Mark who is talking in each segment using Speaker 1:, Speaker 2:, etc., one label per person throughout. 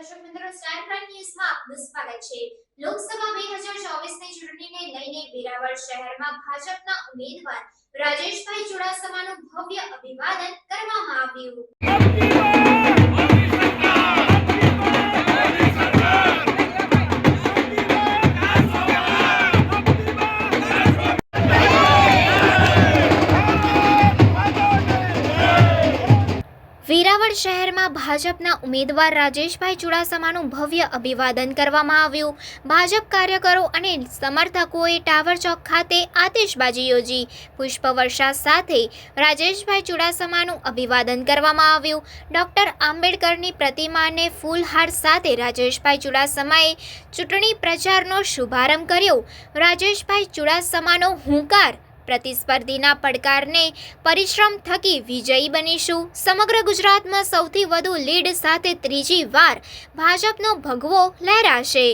Speaker 1: દર્શક મિત્રો star prime ન્યૂઝમાં આપનું સ્વાગત છે. લોકસભા બે હજાર ચોવીસની ચૂંટણીને લઈને વેરાવળ શહેરમાં ભાજપના ઉમેદવાર રાજેશભાઈ ચુડાસમાનું ભવ્ય અભિવાદન કરવામાં આવ્યું. વેરાવળ શહેરમાં ભાજપના ઉમેદવાર રાજેશભાઈ ચુડાસમાનું ભવ્ય અભિવાદન કરવામાં આવ્યું. ભાજપ કાર્યકરો અને સમર્થકોએ ટાવર ચોક ખાતે આતિશબાજી યોજી. પુષ્પવર્ષા સાથે રાજેશભાઈ ચુડાસમાનું અભિવાદન કરવામાં આવ્યું. ડોક્ટર આંબેડકરની પ્રતિમાને ફૂલહાર સાથે રાજેશભાઈ ચુડાસમાએ ચૂંટણી પ્રચારનો શુભારંભ કર્યો. રાજેશભાઈ ચુડાસમાનો હુંકાર પ્રતિસ્પર્ધીના પડકારને પરિશ્રમ થકી વિજયી બનીશું. સમગ્ર ગુજરાતમાં સૌથી વધુ લીડ સાથે ત્રીજી વાર ભાજપનો ભગવો લહેરાશે.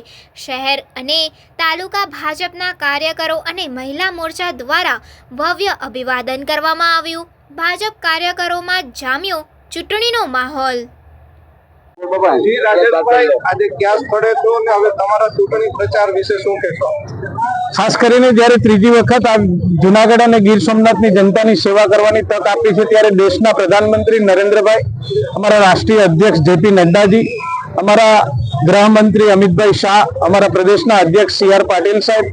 Speaker 1: શહેર અને તાલુકા ભાજપના કાર્યકરો અને મહિલા મોરચા દ્વારા ભવ્ય અભિવાદન કરવામાં આવ્યું. ભાજપ કાર્યકરોમાં જામ્યો ચૂંટણીનો માહોલ.
Speaker 2: આજે ક્યાં સ્થળે છો હવે તમારા ચૂંટણી પ્રચાર વિશે શું કહેશો?
Speaker 3: ખાસ કરીને જ્યારે ત્રીજી વખત આ જુનાગઢ અને ગીર સોમનાથની જનતાની સેવા કરવાની તક આપી છે ત્યારે દેશના પ્રધાનમંત્રી નરેન્દ્રભાઈ, અમારા રાષ્ટ્રીય અધ્યક્ષ જેપી નડ્ડાજી, અમારા ગૃહમંત્રી અમિતભાઈ શાહ, અમારા પ્રદેશના અધ્યક્ષ સી આર પાટીલ સાહેબ,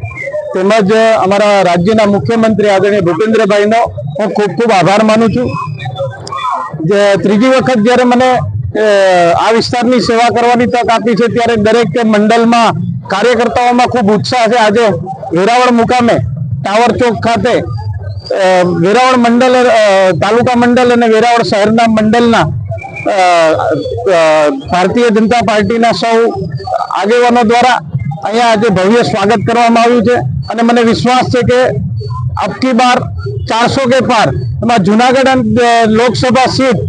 Speaker 3: તેમજ અમારા રાજ્યના મુખ્યમંત્રી આદરણીય ભૂપેન્દ્રભાઈનો હું ખૂબ ખૂબ આભાર માનું છું. જે ત્રીજી વખત જ્યારે મને આ વિસ્તારની સેવા કરવાની તક આપી છે ત્યારે દરેક મંડળમાં કાર્યકર્તાઓમાં ખૂબ ઉત્સાહ છે. આજે વેરાવળ મુકામે ટાવર ચોક ખાતે વેરાવળ મંડળ તાલુકા મંડળ અને વેરાવળ શહેરના મંડળના ભારતીય જનતા પાર્ટીના સૌ આગેવાનો દ્વારા અહીંયા આજે ભવ્ય સ્વાગત કરવામાં આવ્યું છે. અને મને વિશ્વાસ છે કે અબકી બાર ચારસો કે પાર એમાં જુનાગઢ લોકસભા સીટ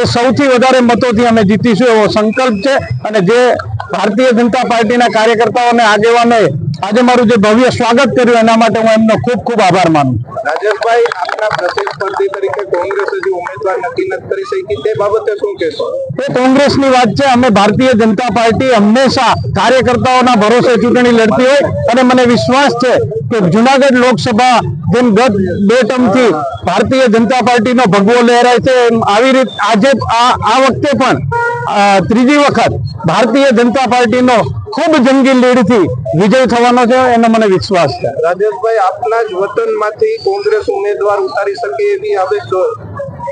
Speaker 3: એ સૌથી વધારે મતોથી અમે જીતીશું એવો સંકલ્પ છે. અને જે ભારતીય જનતા પાર્ટીના કાર્યકર્તાઓ અને આગેવાનોએ આજે મારું જે ભવ્ય સ્વાગત કર્યું એના માટે હું એમનો ખૂબ ખૂબ આભાર માનું.
Speaker 2: રાજેશભાઈ આપના પ્રતિસ્પર્ધી તરીકે કોંગ્રેસ હજી ઉમેદવાર નક્કી નથી કરી શકી તે બાબતે શું કહેશો
Speaker 3: એ કોંગ્રેસની વાત છે અમે ભારતીય જનતા પાર્ટી હંમેશા કાર્યકર્તાઓના ભરોસે ચૂંટણી લડતી હોય અને મને વિશ્વાસ છે કે જુનાગઢ લોકસભા જેમ ગત બે ટર્મથી ભારતીય જનતા પાર્ટીનો ભગવો લહેરાય છે એમ આવી રીત આજે આ આ વખતે પણ ત્રીજી વખત ભારતીય જનતા પાર્ટીનો ખૂબ જંગી લીડથી વિજય થવાનો છે એનો મને વિશ્વાસ છે.
Speaker 2: રાજેશભાઈ આપના જ વતનમાંથી કોંગ્રેસ ઉમેદવાર ઉતારી શકે એવી હવે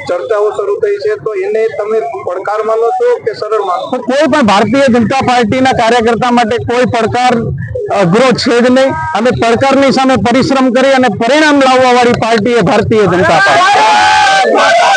Speaker 2: ચર્ચાઓ શરૂ થઈ છે તો એને તમે પડકાર માનો છો કે સરળ માનો
Speaker 3: કોઈ પણ ભારતીય જનતા પાર્ટીના કાર્યકર્તા માટે કોઈ પડકાર અઘરો છે જ નહીં. અને પડકારની સામે પરિશ્રમ કરી અને પરિણામ લાવવા વાળી પાર્ટી એ ભારતીય જનતા પાર્ટી.